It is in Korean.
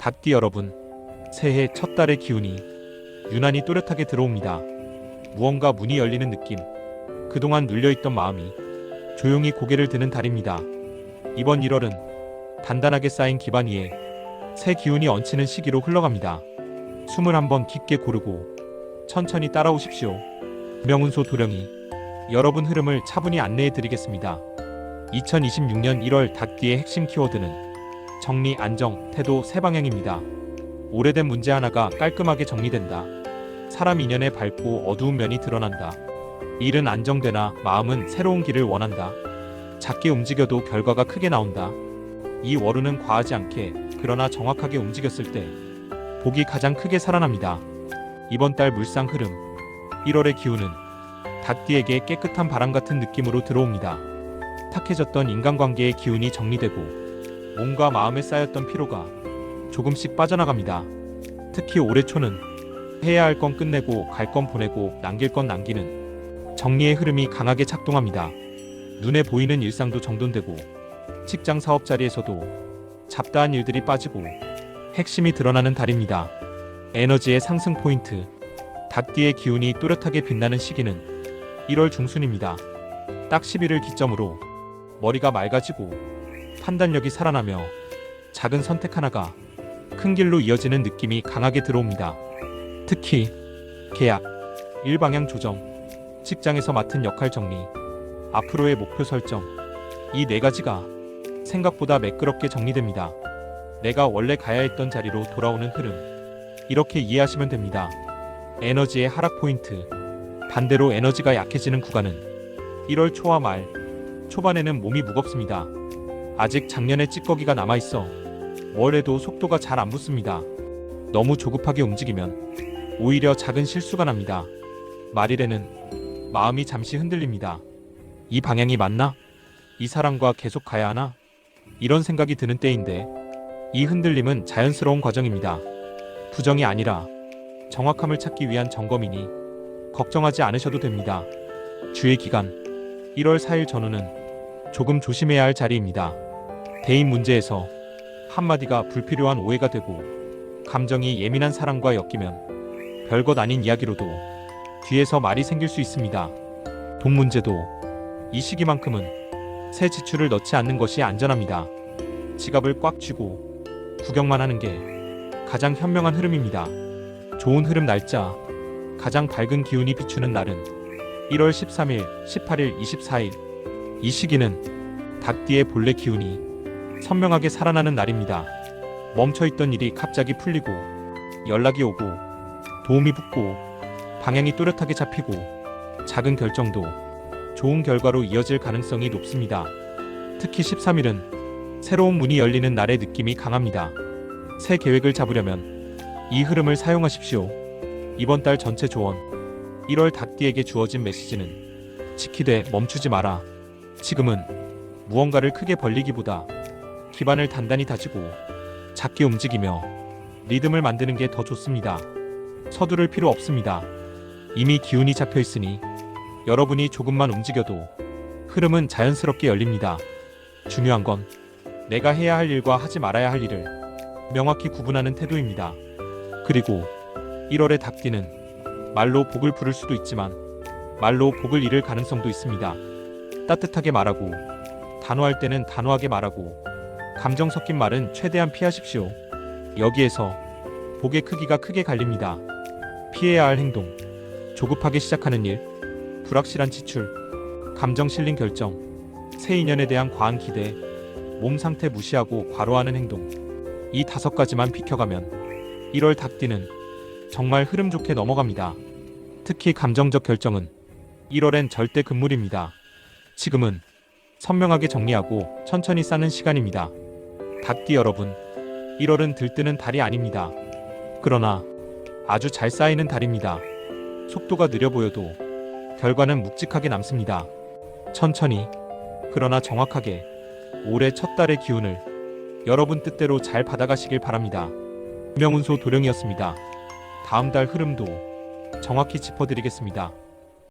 닭띠 여러분, 새해 첫 달의 기운이 유난히 또렷하게 들어옵니다. 무언가 문이 열리는 느낌, 그동안 눌려있던 마음이 조용히 고개를 드는 달입니다. 이번 1월은 단단하게 쌓인 기반 위에 새 기운이 얹히는 시기로 흘러갑니다. 숨을 한번 깊게 고르고 천천히 따라오십시오. 명운소 도령이 여러분 흐름을 차분히 안내해 드리겠습니다. 2026년 1월 닭띠의 핵심 키워드는 정리, 안정, 태도 세 방향입니다. 오래된 문제 하나가 깔끔하게 정리된다. 사람 인연에 밝고 어두운 면이 드러난다. 일은 안정되나 마음은 새로운 길을 원한다. 작게 움직여도 결과가 크게 나온다. 이 월운은 과하지 않게 그러나 정확하게 움직였을 때 복이 가장 크게 살아납니다. 이번 달 물상 흐름 1월의 기운은 닭띠에게 깨끗한 바람 같은 느낌으로 들어옵니다. 탁해졌던 인간관계의 기운이 정리되고 몸과 마음에 쌓였던 피로가 조금씩 빠져나갑니다. 특히 올해 초는 해야 할 건 끝내고 갈 건 보내고 남길 건 남기는 정리의 흐름이 강하게 작동합니다. 눈에 보이는 일상도 정돈되고 직장 사업 자리에서도 잡다한 일들이 빠지고 핵심이 드러나는 달입니다. 에너지의 상승 포인트 닭띠의 기운이 또렷하게 빛나는 시기는 1월 중순입니다. 딱 10일을 기점으로 머리가 맑아지고 판단력이 살아나며 작은 선택 하나가 큰 길로 이어지는 느낌이 강하게 들어옵니다. 특히 계약, 일방향 조정, 직장에서 맡은 역할 정리, 앞으로의 목표 설정, 이 네 가지가 생각보다 매끄럽게 정리됩니다. 내가 원래 가야 했던 자리로 돌아오는 흐름. 이렇게 이해하시면 됩니다. 에너지의 하락 포인트. 반대로 에너지가 약해지는 구간은 1월 초와 말, 초반에는 몸이 무겁습니다. 아직 작년의 찌꺼기가 남아있어 뭘 해도 속도가 잘 안 붙습니다. 너무 조급하게 움직이면 오히려 작은 실수가 납니다. 말일에는 마음이 잠시 흔들립니다. 이 방향이 맞나? 이 사람과 계속 가야 하나? 이런 생각이 드는 때인데 이 흔들림은 자연스러운 과정입니다. 부정이 아니라 정확함을 찾기 위한 점검이니 걱정하지 않으셔도 됩니다. 주의 기간 1월 4일 전후는 조금 조심해야 할 자리입니다. 대인 문제에서 한마디가 불필요한 오해가 되고 감정이 예민한 사람과 엮이면 별것 아닌 이야기로도 뒤에서 말이 생길 수 있습니다. 돈 문제도 이 시기만큼은 새 지출을 넣지 않는 것이 안전합니다. 지갑을 꽉 쥐고 구경만 하는 게 가장 현명한 흐름입니다. 좋은 흐름 날짜, 가장 밝은 기운이 비추는 날은 1월 13일, 18일, 24일. 이 시기는 닭띠의 본래 기운이 선명하게 살아나는 날입니다. 멈춰있던 일이 갑자기 풀리고 연락이 오고 도움이 붙고 방향이 또렷하게 잡히고 작은 결정도 좋은 결과로 이어질 가능성이 높습니다. 특히 13일은 새로운 문이 열리는 날의 느낌이 강합니다. 새 계획을 잡으려면 이 흐름을 사용하십시오. 이번 달 전체 조언 1월 닭띠에게 주어진 메시지는 지키되 멈추지 마라. 지금은 무언가를 크게 벌리기보다 기반을 단단히 다지고 작게 움직이며 리듬을 만드는 게 더 좋습니다. 서두를 필요 없습니다. 이미 기운이 잡혀 있으니 여러분이 조금만 움직여도 흐름은 자연스럽게 열립니다. 중요한 건 내가 해야 할 일과 하지 말아야 할 일을 명확히 구분하는 태도입니다. 그리고 1월의 닭띠는 말로 복을 부를 수도 있지만 말로 복을 잃을 가능성도 있습니다. 따뜻하게 말하고 단호할 때는 단호하게 말하고 감정 섞인 말은 최대한 피하십시오. 여기에서 복의 크기가 크게 갈립니다. 피해야 할 행동, 조급하게 시작하는 일, 불확실한 지출, 감정 실린 결정, 새 인연에 대한 과한 기대, 몸 상태 무시하고 과로하는 행동. 이 다섯 가지만 비켜가면 1월 닭띠는 정말 흐름 좋게 넘어갑니다. 특히 감정적 결정은 1월엔 절대 금물입니다. 지금은 선명하게 정리하고 천천히 쌓는 시간입니다. 닭띠 여러분, 1월은 들뜨는 달이 아닙니다. 그러나 아주 잘 쌓이는 달입니다. 속도가 느려 보여도 결과는 묵직하게 남습니다. 천천히, 그러나 정확하게 올해 첫 달의 기운을 여러분 뜻대로 잘 받아가시길 바랍니다. 명운소 도령이었습니다. 다음 달 흐름도 정확히 짚어드리겠습니다.